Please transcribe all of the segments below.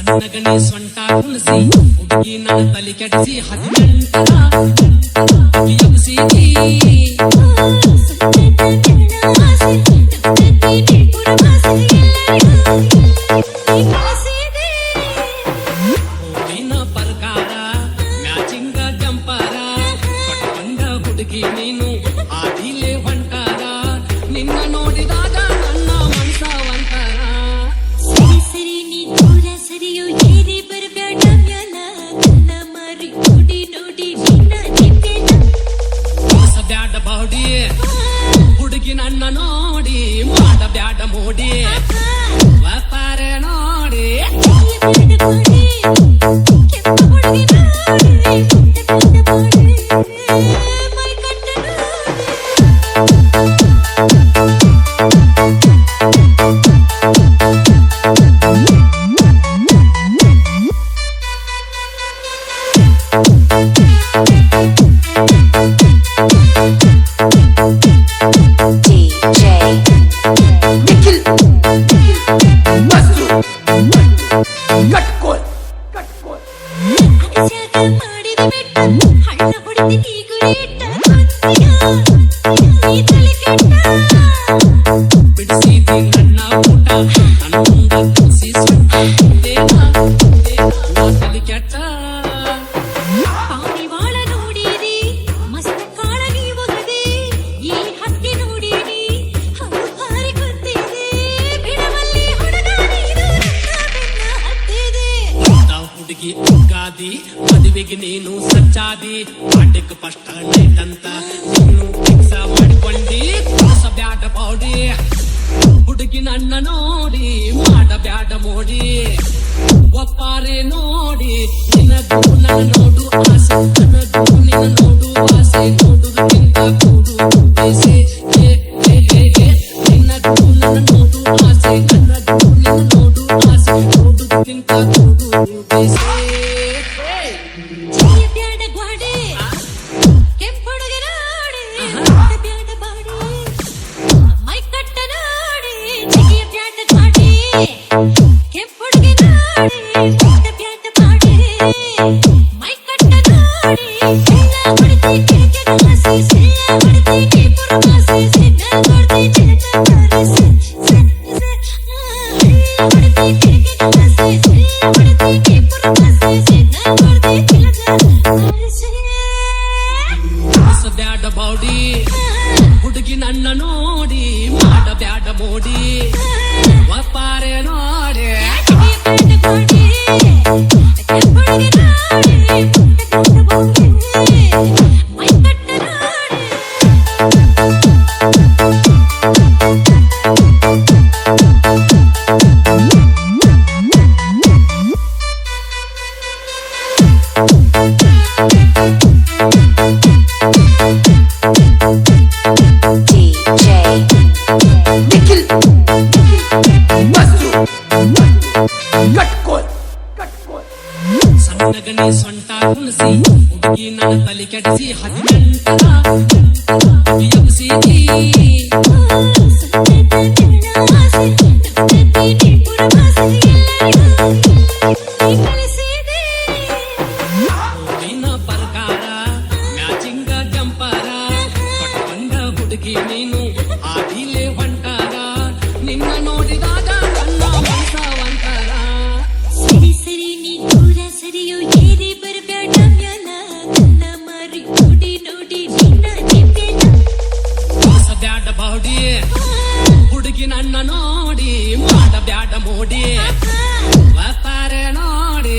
ಸಣ್ಣಗಣಿ ಸೊಂಟ ತುಳಸಿ ಹುಡುಗಿ ನನ್ನ ತಲೆ ಕೆಡಿಸಿ ಪ್ರಕಾರ ಮ್ಯಾಚಿಂಗ ಜಂಪಾರ ಹುಡುಗಿ ನೀನು Thank ಸಚ್ಚಾದಿ ಮದುವೆಗೆ ನೀನು ಸಚ್ಚಾದಿ ಮಂಡಕ್ಕೆ ಫಸ್ಟ್ ಡೇಟ್ ಅಂತ ನೀನು ಫಿಕ್ಸ್ ಮಾಡ್ಕೊಂಡಿ ಮೋಸ ಬ್ಯಾಡ ಬಾಡಿ ಹುಡುಗಿ ನನ್ನ ನೋಡಿ ಮಾಡ ಬ್ಯಾಡ ಮೋಡಿ ಒಪ್ಪಾರೆ ನೋಡಿ ನಿನ್ನ ನೋಡು ಆಸೆ ಹುಡುಗಿ ನನ್ನ ನೋಡಿ ಮಾಡಬ್ಯಾಡ ಮೋಡಿ ಒಪ್ಪಾರೆ ನೋಡಿ ಸಣ್ಣಗನೆ ಸೊಂಟ ತುಳಸಿ ಹುಡುಗಿ ನನ್ನ ತಲೆ ಕೆಡಿಸಿ ಹದಿನೆಂಟು ಹುಡುಗಿ ನನ್ನ ನೋಡಿ ಮಾಡ ಬ್ಯಾಡ ಮೋಡಿ. ಬರ್ತಾರೆ ನೋಡಿ.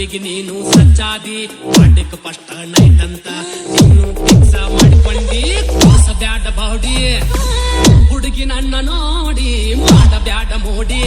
ಟಿಪ್ಪಿಗೆ ನೀನು ಸಜ್ಜಾದಿ ಮಂಡಕ್ ಪಷ್ಟ ನೈಟ್ ಅಂತ. ನೀನು ಕೆಲಸ ಮಾಡ್ಕೊಂಡಿ ಕೋಸ ಬ್ಯಾಡ ಬಾಡಿ. ಹುಡುಗಿನ ನೋಡಿ, ಮಾಡ ಬ್ಯಾಡ ಮೋಡಿ.